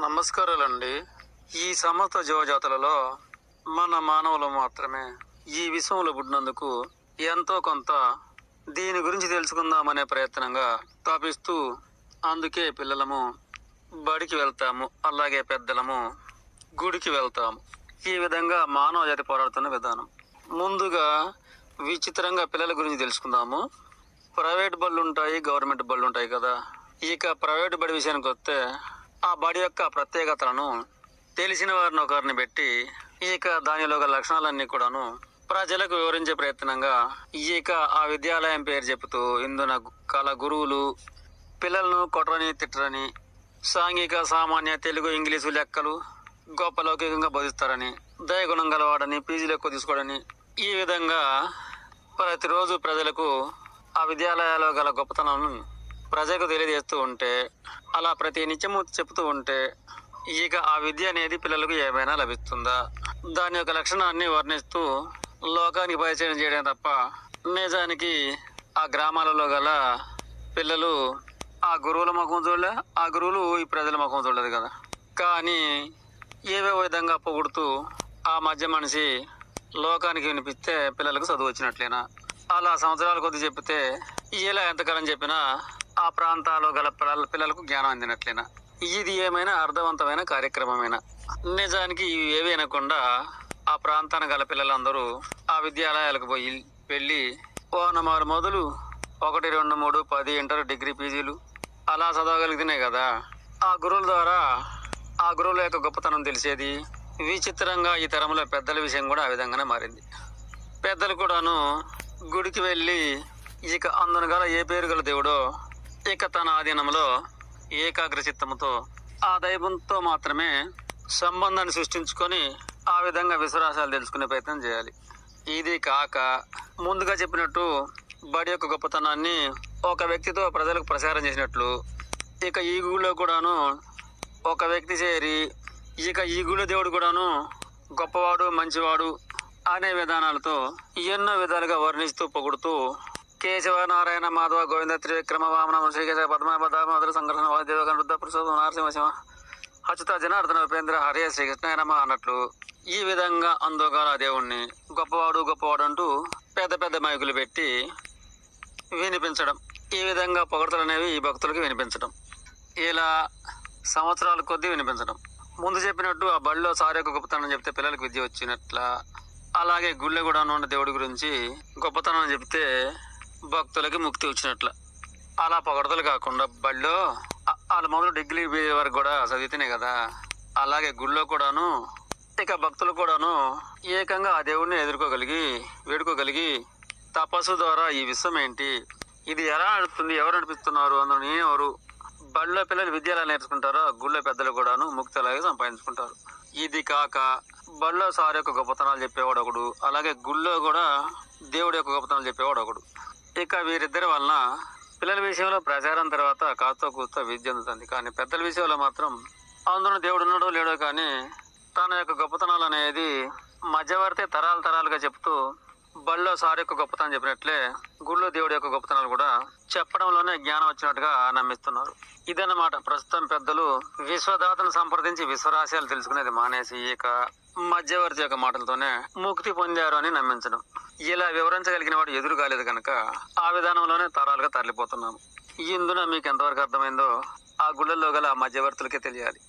నమస్కారాలండి. ఈ సమస్త జీవజాతులలో మన మానవులు మాత్రమే ఈ విశ్వంలో పుట్టినందుకు ఎంతో కొంత దీని గురించి తెలుసుకుందామనే ప్రయత్నంగా తాపిస్తూ అందుకే పిల్లలము బడికి వెళ్తాము అలాగే పెద్దలము గుడికి వెళ్తాము. ఈ విధంగా మానవ జాతి పోరాడుతున్న విధానం. ముందుగా విచిత్రంగా పిల్లల గురించి తెలుసుకుందాము. ప్రైవేట్ బళ్ళు ఉంటాయి గవర్నమెంట్ బళ్ళు ఉంటాయి కదా. ఇక ప్రైవేట్ బడి విషయానికి వస్తే ఆ బడి యొక్క ప్రత్యేకతలను తెలిసిన వారిని ఒకరిని పెట్టి ఇక దానిలో గల లక్షణాలన్నీ కూడాను ప్రజలకు వివరించే ప్రయత్నంగా ఇక ఆ విద్యాలయం పేరు చెబుతూ ఇందున కల గురువులు పిల్లలను కొట్టరని తిట్టరని సాంఘిక సామాన్య తెలుగు ఇంగ్లీషు లెక్కలు గొప్ప లౌకికంగా బోధిస్తారని దయగుణం గలవాడని పీజీలు ఎక్కువ తీసుకోవడని ఈ విధంగా ప్రతిరోజు ప్రజలకు ఆ విద్యాలయాల్లో గల గొప్పతనాలను ప్రజలకు తెలియజేస్తూ ఉంటే అలా ప్రతి నిత్యము చెప్తూ ఉంటే ఇక ఆ విద్య అనేది పిల్లలకు ఏమైనా లభిస్తుందా? దాని యొక్క లక్షణాన్ని వర్ణిస్తూ లోకానికి పరిచయం చేయడం తప్ప నిజానికి ఆ గ్రామాలలో గల పిల్లలు ఆ గురువుల ముఖం చూడలే ఆ గురువులు ఈ ప్రజల ముఖం చూడలేదు కదా. కానీ ఏవేవో విధంగా పొగుడుతూ ఆ మధ్య మనిషి లోకానికి వినిపిస్తే పిల్లలకు చదువు వచ్చినట్లేనా? అలా సంవత్సరాల కొద్ది చెప్తే ఇలా ఎంతకాలం చెప్పినా ఆ ప్రాంతాల్లో గల పిల్లల పిల్లలకు జ్ఞానం అందినట్లేనా? ఇది ఏమైనా అర్థవంతమైన కార్యక్రమమేనా? నిజానికి ఇవి ఏవి అనకుండా ఆ ప్రాంతాన గల పిల్లలందరూ ఆ విద్యాలయాలకు పోయి వెళ్ళి ఓనమారు మొదలు ఒకటి రెండు మూడు పది ఇంటర్ డిగ్రీ పీజీలు అలా చదవగలిగితేనే కదా. ఆ గురువుల ద్వారా ఆ గురువుల యొక్క గొప్పతనం తెలిసేది విచిత్రంగా ఈ తరంలో పెద్దల విషయం కూడా ఆ విధంగానే మారింది. పెద్దలు కూడాను గుడికి వెళ్ళి ఇక అందను గల ఏ పేరు గల దేవుడో ఇక తన ఆధీనంలో ఏకాగ్ర చిత్తముతో ఆ దైవంతో మాత్రమే సంబంధాన్ని సృష్టించుకొని ఆ విధంగా విశ్వాసాలు తెలుసుకునే ప్రయత్నం చేయాలి. ఇది కాక ముందుగా చెప్పినట్టు బడి యొక్క గొప్పతనాన్ని ఒక వ్యక్తితో ప్రజలకు ప్రచారం చేసినట్లు ఇక ఈగులో కూడాను ఒక వ్యక్తి చేరి ఇక ఈగుల దేవుడు కూడాను గొప్పవాడు మంచివాడు అనే విధానాలతో ఎన్నో విధాలుగా వర్ణిస్తూ పొగుడుతూ కేశవ నారాయణ మాధవ గోవింద త్రివిక్రమ వామన శ్రీకేశవ పద్మనాభ దామోదర సంఘర్షణ వాదేవ కనుద్ద పురుషోత్తమ నరసింహ శివ అచ్యుత జనార్దన ఉపేంద్ర హరే శ్రీకృష్ణ నమ అన్నట్లు ఈ విధంగా అందుగల దేవుణ్ణి గొప్పవాడు గొప్పవాడు అంటూ పెద్ద పెద్ద మైకులు పెట్టి వినిపించడం. ఈ విధంగా పొగడతలు అనేవి ఈ భక్తులకి వినిపించడం. ఇలా సంవత్సరాల కొద్దీ వినిపించడం. ముందు చెప్పినట్టు ఆ బడిలో సార్ యొక్క గొప్పతనం చెప్తే పిల్లలకు విద్య వచ్చినట్ల. అలాగే గుళ్ళె ఉన్న దేవుడి గురించి గొప్పతనం చెప్తే భక్తులకి ముక్తి వచ్చినట్ల. అలా పొగడతలు కాకుండా బడిలో వాళ్ళ మొదలు డిగ్రీ వరకు కూడా చదివితేనే కదా. అలాగే గుళ్ళో కూడాను ఇక భక్తులు కూడాను ఏకంగా ఆ దేవుడిని ఎదుర్కోగలిగి వేడుకోగలిగి తపస్సు ద్వారా ఈ విశ్వం ఏంటి? ఇది ఎలా నడుస్తుంది ఎవరు నడిపిస్తున్నారు? అందులో నేనెవరు బడిలో పిల్లలు విద్య ఎలా నేర్చుకుంటారో? గుళ్ళో పెద్దలు కూడాను ముక్తి అలాగే సంపాదించుకుంటారు. ఇది కాక బళ్ళో సార్ యొక్క గొప్పతనాలు చెప్పేవాడు ఒకడు అలాగే గుళ్ళో కూడా దేవుడి యొక్క గొప్పతనాలు చెప్పేవాడు ఒకడు ఇక వీరిద్దరి వలన పిల్లల విషయంలో ప్రచారం తర్వాత కాస్త కూస్తో విద్య అందుతుంది. కానీ పెద్దల విషయంలో మాత్రం అందులో దేవుడు ఉన్నాడో లేడో కానీ తన యొక్క గొప్పతనాలు అనేది మధ్యవర్తి తరాలు తరాలుగా చెప్తూ బళ్ళో సార్ యొక్క గొప్పతనం చెప్పినట్లే గుళ్ళో దేవుడి యొక్క గొప్పతనాలు కూడా చెప్పడంలోనే జ్ఞానం వచ్చినట్టుగా నమ్మిస్తున్నారు. ఇదన్నమాట. ప్రస్తుతం పెద్దలు విశ్వదాతను సంప్రదించి విశ్వరాశయాలు తెలుసుకునేది మానేసి ఇక మధ్యవర్తి యొక్క మాటలతోనే ముక్తి పొందారు అని నమ్మించడం. ఇలా వివరించగలిగిన వాడు ఎదురు కాలేదు కనుక ఆ విధానంలోనే తరాలుగా తరలిపోతున్నాము ఇందున మీకు ఎంతవరకు అర్థమైందో ఆ గుళ్ళల్లో గల మధ్యవర్తులకే తెలియాలి.